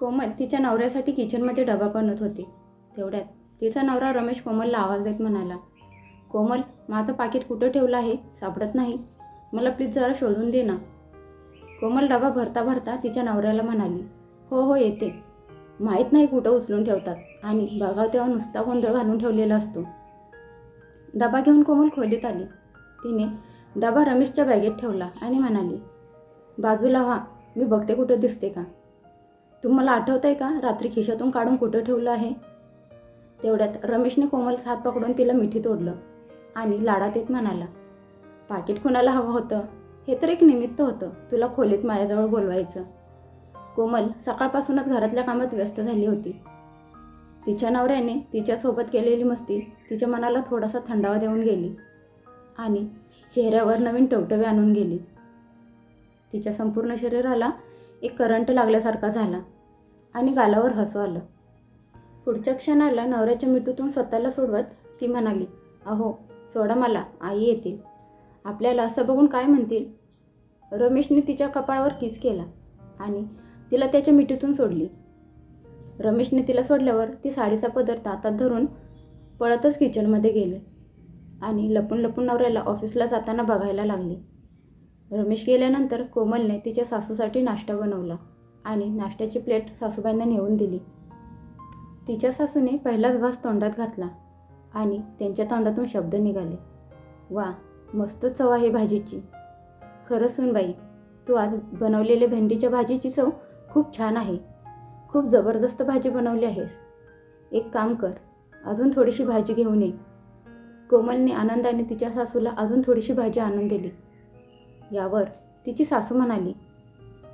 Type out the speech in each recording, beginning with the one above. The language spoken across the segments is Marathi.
कोमल तिच्या नवऱ्यासाठी किचनमध्ये डबा बनवत होती. तेवढ्यात तिचा नवरा रमेश कोमलला आवाज देत म्हणाला कोमल माझं पाकिट कुठं ठेवलं आहे? सापडत नाही. मला प्लीज जरा शोधून दे ना. कोमल डबा भरता भरता तिच्या नवऱ्याला म्हणाली हो हो येते. माहीत नाही कुठं उचलून ठेवतात आणि बघाव तेव्हा नुसता गोंधळ घालून ठेवलेला असतो. डबा घेऊन कोमल खोलीत आली. तिने डबा रमेशच्या बॅगेत ठेवला आणि म्हणाली बाजूला व्हा मी बघते कुठं दिसते का? तुम्हाला आठवत आहे का? रात्री खिशातून काढून कुठं ठेवलं आहे? तेवढ्यात रमेशने कोमलचा हात पकडून तिला मिठी तोडलं आणि लाडात येत म्हणाला पाकिट कुणाला हवं होतं? हे तर एक निमित्त होतं. तुला खोलीत माझ्याजवळ बोलवायचं. कोमल सकाळपासूनच घरातल्या कामात व्यस्त झाली होती. तिच्या नवऱ्याने तिच्यासोबत केलेली मस्ती तिच्या मनाला थोडासा थंडावा देऊन गेली आणि चेहऱ्यावर नवीन टवटवे आणून गेली. तिच्या संपूर्ण शरीराला एक करंट लागल्यासारखा झाला आणि गालावर हसू आलं. पुढच्या क्षणाला नवऱ्याच्या मिठूतून स्वतःला सोडवत ती म्हणाली अहो सोडा मला आई येतील. आपल्याला असं बघून काय म्हणतील? रमेशने तिच्या कपाळावर किस केला आणि तिला त्याच्या मिठीतून सोडली. रमेशने तिला सोडल्यावर ती साडीचा पदर तातात धरून पळतच किचनमध्ये गेले आणि लपून लपून नवऱ्याला ऑफिसला जाताना बघायला लागली. रमेश गेल्यानंतर कोमलने तिच्या सासूसाठी नाश्ता बनवला आणि नाश्त्याची प्लेट सासूबाईंना नेऊन दिली. तिच्या सासूने पहिलाच घास तोंडात घातला आणि त्यांच्या तोंडातून शब्द निघाले. वा मस्त चव आहे भाजीची. खरं सुनबाई तू आज बनवलेल्या भेंडीच्या भाजीची चव खूप छान आहे. खूप जबरदस्त भाजी बनवली आहेस. एक काम कर अजून थोडीशी भाजी घेऊन ये. कोमलने आनंदाने तिच्या सासूला अजून थोडीशी भाजी आणून दिली. यावर तिची सासू म्हणाली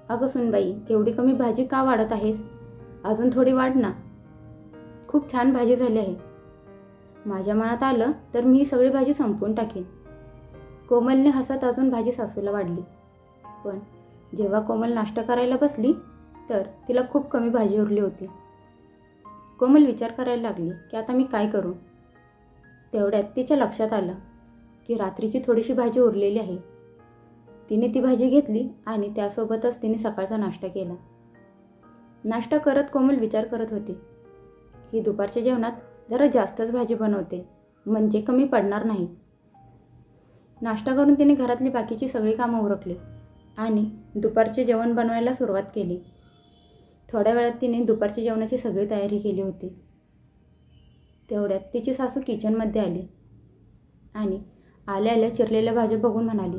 अगं सुनबाई एवढी कमी भाजी का वाढत आहेस? अजून थोडी वाढ ना. खूप छान भाजी झाली आहे. माझ्या मनात आलं तर मी ही सगळी भाजी संपवून टाकेन. कोमलने हसत अजून भाजी सासूला वाढली. पण जेव्हा कोमल नाश्ता करायला बसली तर तिला खूप कमी भाजी उरली होती. कोमल विचार करायला लागली की आता मी काय करू? तेवढ्यात तिच्या लक्षात आलं की रात्रीची थोडीशी भाजी उरलेली आहे. तिने ती भाजी घेतली आणि त्यासोबतच तिने सकाळचा नाश्ता केला. नाश्ता करत कोमल विचार करत होती. की दुपारच्या जेवणात जरा जास्तच भाजी बनवते म्हणजे कमी पडणार नाही. नाश्ता करून तिने घरातली बाकीची सगळी कामं उरकली आणि दुपारचे जेवण बनवायला सुरुवात केली. थोड्या वेळात तिने दुपारच्या जेवणाची सगळी तयारी केली होती. तेवढ्यात तिची सासू किचनमध्ये आली आणि आल्या आल्या चिरलेल्या भाज्या बघून म्हणाली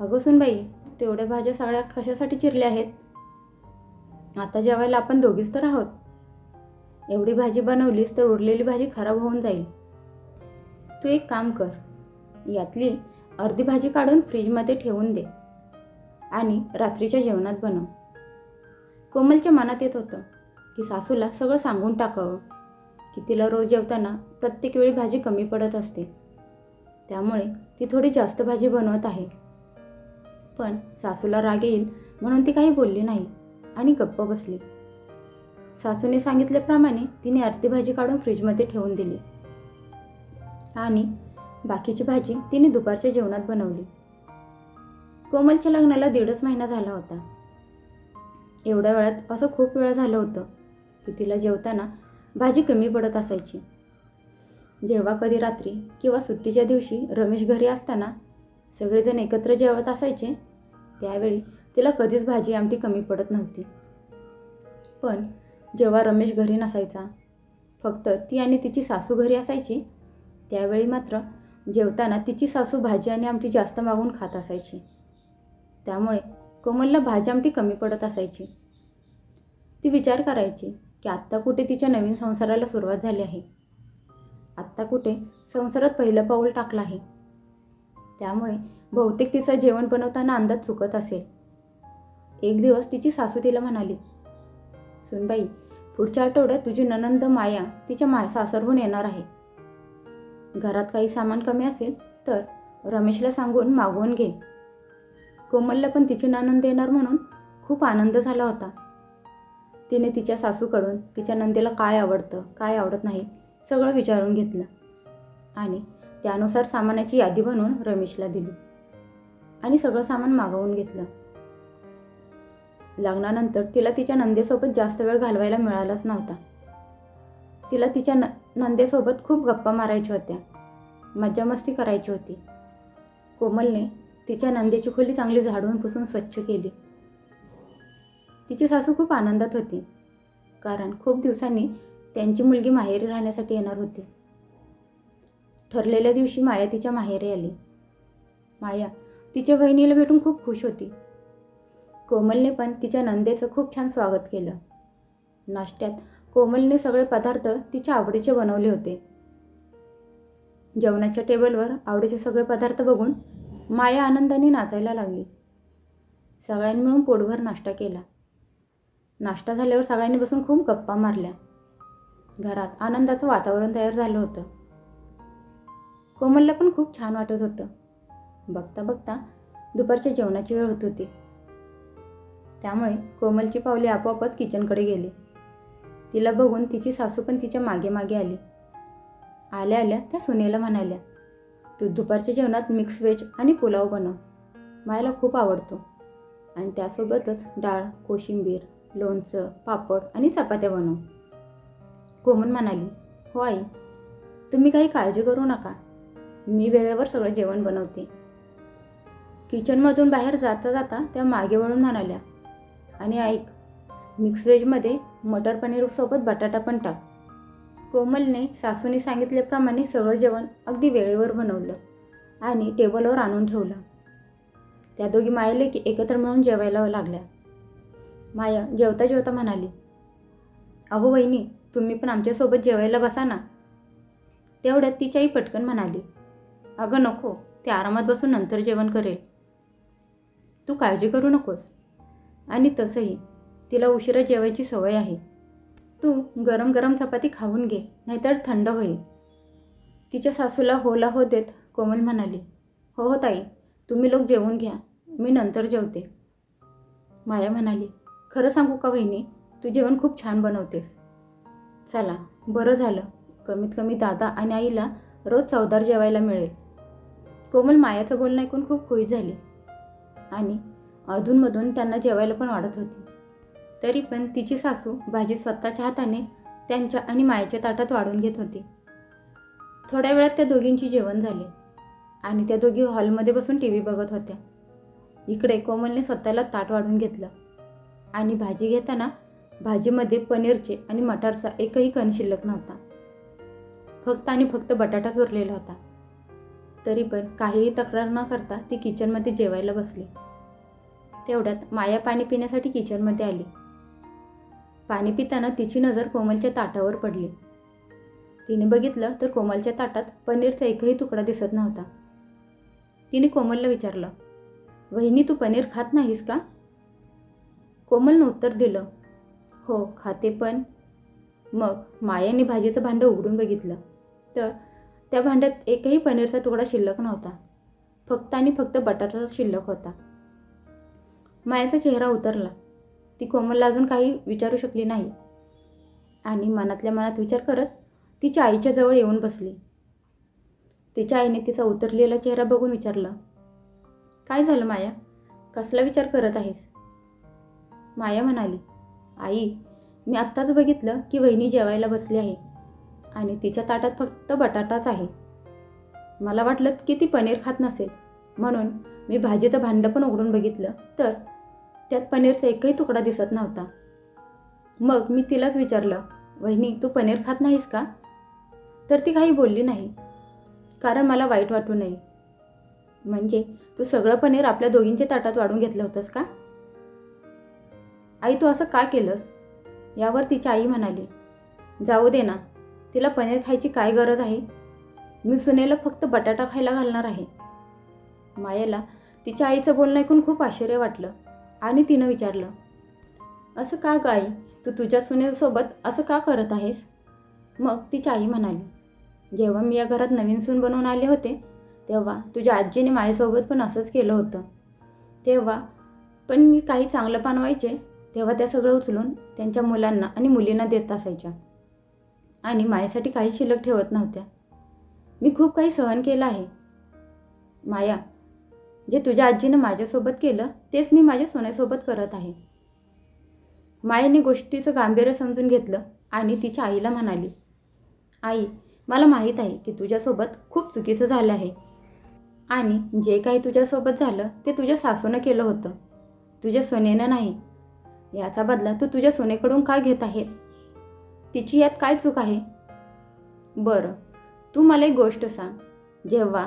अगं सुनबाई तेवढ्या भाज्या सगळ्या कशासाठी चिरल्या आहेत? आता जेवायला आपण दोघीच तर आहोत. एवढी भाजी बनवलीस तर उरलेली भाजी खराब होऊन जाईल. तू एक काम कर यातली अर्धी भाजी काढून फ्रीजमध्ये ठेवून दे आणि रात्रीच्या जेवणात बनव. कोमलच्या मनात येत होतं की सासूला सगळं सांगून टाकावं की तिला रोज जेवताना प्रत्येक वेळी भाजी कमी पडत असते. त्यामुळे ती थोडी जास्त भाजी बनवत आहे. पण सासूला राग येईल म्हणून ती काही बोलली नाही आणि गप्प बसली. सासूने सांगितल्याप्रमाणे तिने अर्धी भाजी काढून फ्रीजमध्ये ठेवून दिली. आणि बाकीची भाजी तिने दुपारच्या जेवणात बनवली. कोमलच्या लग्नाला दीडच महिना झाला होता. एवढ्या वेळात असं खूप वेळा झालं होतं की तिला जेवताना भाजी कमी पडत असायची. जेव्हा कधी रात्री किंवा सुट्टीच्या दिवशी रमेश घरी असताना सगळेजण एकत्र जेवत असायचे त्यावेळी तिला कधीच भाजी आमटी कमी पडत नव्हती. पण जेव्हा रमेश घरी नसायचा फक्त ती आणि तिची सासू घरी असायची त्यावेळी मात्र जेवताना तिची सासू भाजी आणि आमटी जास्त मागून खात असायची. त्यामुळे कोमलला भाजी आमटी कमी पडत असायची. ती विचार करायची की आत्ता कुठे तिच्या नवीन संसाराला सुरुवात झाली आहे? आत्ता कुठे संसारात पहिलं पाऊल टाकलं आहे? त्यामुळे बहुतेक तिचं जेवण बनवताना अंदाज चुकत असेल. एक दिवस तिची सासू तिला म्हणाली सुनबाई पुढच्या आठवड्यात तुझी ननंद माया तिच्या माय सासरहून येणार आहे. घरात काही सामान कमी असेल तर रमेशला सांगून मागवून घे. कोमलला पण तिची ननंद येणार म्हणून खूप आनंद झाला होता. तिने तिच्या सासूकडून तिच्या नंदेला काय आवडतं काय आवडत नाही सगळं विचारून घेतलं आणि त्यानुसार सामानाची यादी बनवून रमेशला दिली. आणि सगळं सामान मागवून घेतलं. लग्नानंतर तिला तिच्या नंदेसोबत जास्त वेळ घालवायला मिळालाच नव्हता. तिला तिच्या न नंदेसोबत खूप गप्पा मारायच्या होत्या. मज्जामस्ती करायची होती. कोमलने तिच्या नंदेची खोली चांगली झाडून पुसून स्वच्छ केली. तिची सासू खूप आनंदात होती कारण खूप दिवसांनी त्यांची मुलगी माहेरी राहण्यासाठी येणार होती. ठरलेल्या दिवशी माया तिच्या माहेरी आली. माया तिच्या बहिणीला भेटून खूप खुश होती. कोमलने पण तिच्या नंदेचं खूप छान स्वागत केलं. नाश्त्यात कोमलने सगळे पदार्थ तिच्या आवडीचे बनवले होते. जेवणाच्या टेबलवर आवडीचे सगळे पदार्थ बघून माया आनंदाने नाचायला लागली. सगळ्यांनी मिळून पोटभर नाश्ता केला. नाश्ता झाल्यावर सगळ्यांनी बसून खूप गप्पा मारल्या. घरात आनंदाचं वातावरण तयार झालं होतं. कोमलला पण खूप छान वाटत होतं. बघता बघता दुपारच्या जेवणाची वेळ होत होती. त्यामुळे कोमलची पावले आपोआपच किचनकडे गेली. तिला बघून तिची सासू पण तिच्यामागे मागे आली. आल्या आल्या त्या सुनेला म्हणाल्या तू दुपारच्या जेवणात मिक्स व्हेज आणि पुलाव बनव. मायला खूप आवडतो. आणि त्यासोबतच डाळ कोशिंबीर लोणचं पापड आणि चपात्या बनव. कोमल म्हणाली हो आई तुम्ही काही काळजी करू नका. मी वेळेवर सगळं जेवण बनवते. किचनमधून बाहेर जाता जाता त्या मागे वळून म्हणाल्या आणि ऐक मिक्स व्हेजमध्ये मटर पनीरसोबत बटाटा पण टाक. कोमलने सासूने सांगितल्याप्रमाणे सगळं जेवण अगदी वेळेवर बनवलं आणि टेबलवर आणून ठेवलं. त्या दोघी मायले की एकत्र मिळून जेवायला लागल्या. माया जेवता जेवता म्हणाली अहो वहिनी तुम्ही पण आमच्यासोबत जेवायला बसा ना. तेवढ्यात तिच्याही पटकन म्हणाली अगं नको ते आरामात बसून नंतर जेवण करेल. तू काळजी करू नकोस. आणि तसंही तिला उशिरा जेवायची सवय आहे. तू गरम गरम चपाती खाऊन घे नाहीतर थंड होईल. तिच्या सासूला होला हो देत कोमल म्हणाली हो हो ताई तुम्ही लोक जेवून घ्या मी नंतर जेवते. माया म्हणाली खरं सांगू का वहिनी तू जेवण खूप छान बनवतेस. चला बरं झालं. कमीत कमी दादा आणि आईला रोज चवदार जेवायला मिळेल. कोमल मायाचं बोलणं ऐकून खूप खुश झाली. आणि अधूनमधून त्यांना जेवायला पण वाढत होती. तरी पण तिची सासू भाजी स्वतःच्या हाताने त्यांच्या आणि मायेच्या ताटात वाढून घेत होती. थोड्या वेळात त्या दोघींची जेवण झाले आणि त्या दोघी हॉलमध्ये बसून टी व्ही बघत होत्या. इकडे कोमलने स्वतःला ताट वाढून घेतलं आणि भाजी घेताना भाजीमध्ये पनीरचे आणि मटारचा एकही कण शिल्लक नव्हता. फक्त आणि फक्त बटाटाच उरलेला होता. तरी पण काहीही तक्रार न करता ती किचनमध्ये जेवायला बसली. तेवढ्यात माया पाणी पिण्यासाठी किचनमध्ये आली. पाणी पिताना तिची नजर कोमलच्या ताटावर पडली. तिने बघितलं तर कोमलच्या ताटात पनीरचा एकही तुकडा दिसत नव्हता. तिने कोमलला विचारलं वहिनी तू पनीर खात नाहीस का? कोमलनं उत्तर दिलं हो खाते पण. मग मायाने भाजीचं भांडं उघडून बघितलं. तर त्या भांड्यात एकही पनीरचा तुकडा शिल्लक नव्हता. फक्त आणि फक्त बटाटा शिल्लक होता. मायाचा चेहरा उतरला. ती कोमलला अजून काही विचारू शकली नाही. आणि मनातल्या मनात विचार करत तिच्या आईच्या जवळ येऊन बसली. तिच्या आईने तिचा उतरलेला चेहरा बघून विचारलं काय झालं माया? कसला विचार करत आहेस? माया म्हणाली आई मी आत्ताच बघितलं की वहिनी जेवायला बसली आहे. आणि तिच्या ताटात फक्त बटाटाच आहे. मला वाटलं की ती पनीर खात नसेल. म्हणून मी भाजीचं भांडं पण उघडून बघितलं तर त्यात पनीरचा एकही तुकडा दिसत नव्हता. मग मी तिलाच विचारलं वहिनी तू पनीर खात नाहीस का? तर ती काही बोलली नाही कारण मला वाईट वाटू नये. म्हणजे तू सगळं पनीर आपल्या दोघींच्या ताटात वाढून घेतलं होतंस का? आई तू असं का केलंस? यावर तिची आई म्हणाली जाऊ दे ना तिला पनीर खायची काय गरज आहे? मी सुनेला फक्त बटाटा खायला घालणार आहे. मायेला तिच्या आईचं बोलणं ऐकून खूप आश्चर्य वाटलं आणि तिनं विचारलं असं का गाई तू तुझ्या सुनेसोबत असं का करत आहेस? मग तिची आई म्हणाली जेव्हा मी या घरात नवीन सून बनवून आले होते तेव्हा तुझ्या आजीने माझ्यासोबत पण असंच केलं होतं. तेव्हा पण मी काही चांगलं पानवायचे तेव्हा त्या सगळं उचलून त्यांच्या मुलांना आणि मुलींना देत असायच्या. आणि मायासाठी काही शिल्लक ठेवत नव्हत्या. मी खूप काही सहन केलं आहे. माया जे तुझ्या आजीनं माझ्यासोबत केलं तेच मी माझ्या सोन्यासोबत करत आहे. मायेने गोष्टीचं गांभीर्य समजून घेतलं आणि तिच्या आईला म्हणाली आई मला माहीत आहे की तुझ्यासोबत खूप चुकीचं झालं आहे. आणि जे काही तुझ्यासोबत झालं ते तुझ्या सासूनं केलं होतं. तुझ्या सोनेनं नाही. याचा बदला तू तुझ्या सोनेकडून का घेत आहेस? तिची यात काय चूक आहे? बरं तू मला एक गोष्ट सांग. जेव्हा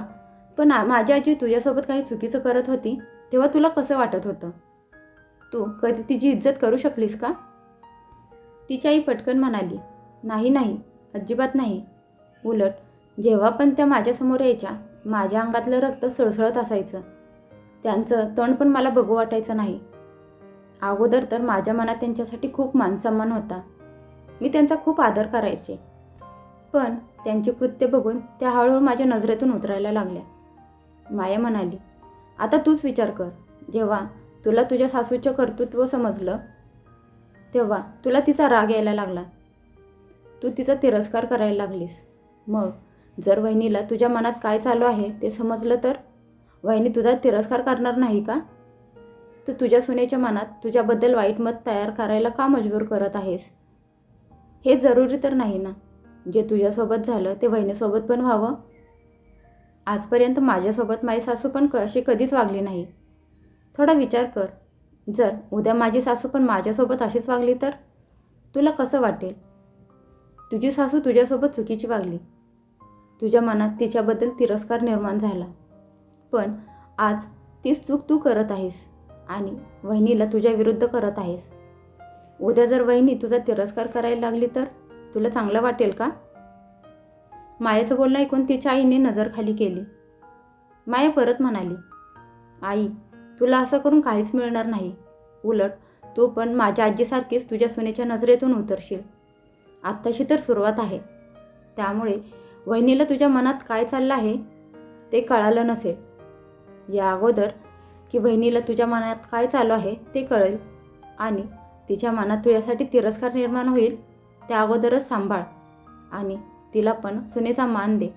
पण माझी आजी तुझ्यासोबत काही चुकीचं करत होती तेव्हा तुला कसं वाटत होतं? तू कधी तिची इज्जत करू शकलीस का? तिची आई पटकन म्हणाली नाही नाही अजिबात नाही. उलट जेव्हा पण त्या माझ्यासमोर यायच्या माझ्या अंगातलं रक्त सळसळत असायचं. त्यांचं तण पण मला बघू वाटायचं नाही. अगोदर तर माझ्या मनात त्यांच्यासाठी खूप मानसन्मान होता. मी त्यांचा खूप आदर करायचे. पण त्यांची कृत्य बघून त्या हळूहळू माझ्या नजरेतून उतरायला लागल्या. माया म्हणाली आता तूच विचार कर. जेव्हा तुला तुझ्या सासूचं कर्तृत्व समजलं तेव्हा तुला तिचा राग यायला लागला. तू तिचा तिरस्कार करायला लागलीस. मग जर वहिनीला तुझ्या मनात काय चालू आहे ते समजलं तर? वहिनी तुझा तिरस्कार करणार नाही का? तू तुझ्या सुनेच्या मनात तुझ्याबद्दल वाईट मत तयार करायला का मजबूर करत आहेस? हे जरुरी तर नाही ना. जे तुझ्यासोबत झालं ते बहिणीसोबत पण व्हावं. आजपर्यंत माझ्यासोबत माझी सासू पण क अशी कधीच वागली नाही. थोडा विचार कर. जर उद्या माझी सासू पण माझ्यासोबत अशीच वागली तर? तुला कसं वाटेल? तुझी सासू तुझ्यासोबत चुकीची वागली. तुझ्या मनात तिच्याबद्दल तिरस्कार निर्माण झाला. पण आज तीच चूक तू करत आहेस आणि वहिनीला तुझ्या विरुद्ध करत आहेस. उद्या जर वहिनी तुझा तिरस्कार करायला लागली तर? तुला चांगलं वाटेल का? मायाचं बोलणं ऐकून तिच्या आईने नजर खाली केली. माया परत म्हणाली आई तुला असं करून काहीच मिळणार नाही. उलट तू पण माझ्या आजीसारखीच तुझ्या सुनेच्या नजरेतून उतरशील. आत्ताशी तर सुरुवात आहे. त्यामुळे वहिनीला तुझ्या मनात काय चाललं आहे ते कळालं नसेल. या अगोदर की बहिणीला तुझ्या मनात काय चालू आहे ते कळेल आणि तिच्या मनात तुझ्यासाठी तिरस्कार निर्माण होईल त्या अगोदरच सांभाळ आणि तिला पण सुनेचा मान दे.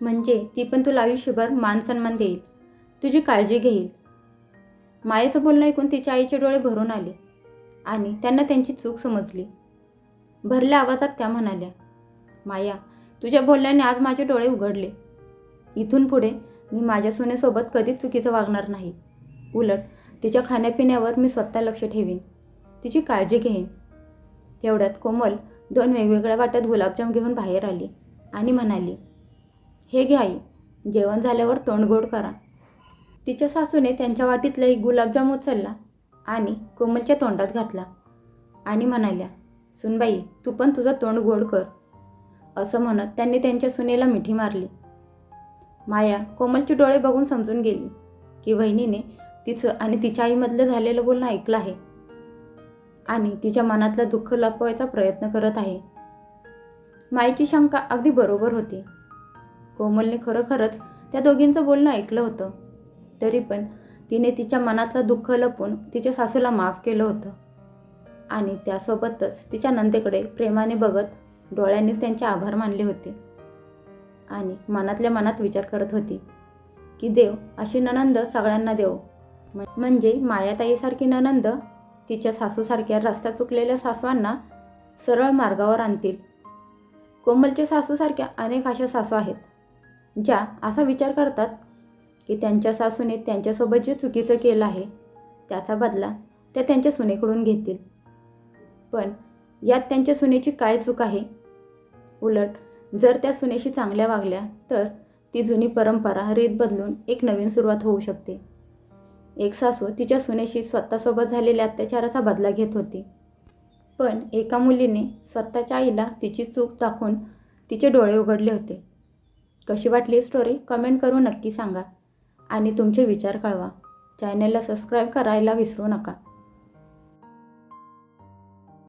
म्हणजे ती पण तुला आयुष्यभर मान सन्मान देईल. तुझी काळजी घेईल. मायेचं बोलणं ऐकून तिच्या आईचे डोळे भरून आले आणि त्यांना त्यांची चूक समजली. भरल्या आवाजात त्या म्हणाल्या माया तुझ्या बोलण्याने आज माझे डोळे उघडले. इथून पुढे मी माझ्या सुनेसोबत कधीच चुकीचं वागणार नाही. उलट तिच्या खाण्यापिण्यावर मी स्वतः लक्ष ठेवीन. तिची काळजी घेईन. तेवढ्यात कोमल दोन वेगवेगळ्या वाट्यात गुलाबजाम घेऊन बाहेर आली आणि म्हणाली हे घ्या आई जेवण झाल्यावर तोंड गोड करा. तिच्या सासूने त्यांच्या वाटीतला एक गुलाबजाम उचलला आणि कोमलच्या तोंडात घातला आणि म्हणाल्या सुनबाई तू पण तुझं तोंड गोड कर. असं म्हणत त्यांनी त्यांच्या सुनेला मिठी मारली. माया कोमलचे डोळे बघून समजून गेली की वहिनीने तिचं आणि तिच्या आईमधलं झालेलं बोलणं ऐकलं आहे. आणि तिच्या मनातलं दुःख लपवायचा प्रयत्न करत आहे. माईची शंका अगदी बरोबर होती. कोमलने खरोखरच त्या दोघींचं बोलणं ऐकलं होतं. तरी पण तिने तिच्या मनातलं दुःख लपून तिच्या सासूला माफ केलं होतं. आणि त्यासोबतच तिच्या नंदेकडे प्रेमाने बघत डोळ्यांनीच त्यांचे आभार मानले होते. आणि मनातल्या मनात विचार करत होती की देव अशी ननंद सगळ्यांना देव. म्हणजे मायाताईसारखी ननंद तिच्या सासूसारख्या रस्ता चुकलेल्या सासवांना सरळ मार्गावर आणतील. कोमलच्या सासूसारख्या अनेक अशा सासू आहेत ज्या असा विचार करतात की त्यांच्या सासूने त्यांच्यासोबत जे चुकीचं केलं आहे त्याचा बदला त्या त्यांच्या सुनेकडून घेतील. पण यात त्यांच्या सुनेची काय चूक आहे? उलट जर त्या सुनेशी चांगल्या वागल्या तर ती जुनी परंपरा रीत बदलून एक नवीन सुरुवात होऊ शकते. एक सासू तिच्या सुनेशी स्वतःसोबत झालेल्या अत्याचाराचा बदला घेत होती. पण एका मुलीने स्वतःच्या आईला तिची चूक दाखवून तिचे डोळे उघडले होते. कशी वाटली स्टोरी कमेंट करून नक्की सांगा. आणि तुमचे विचार कळवा. चॅनलला सबस्क्राईब करायला विसरू नका.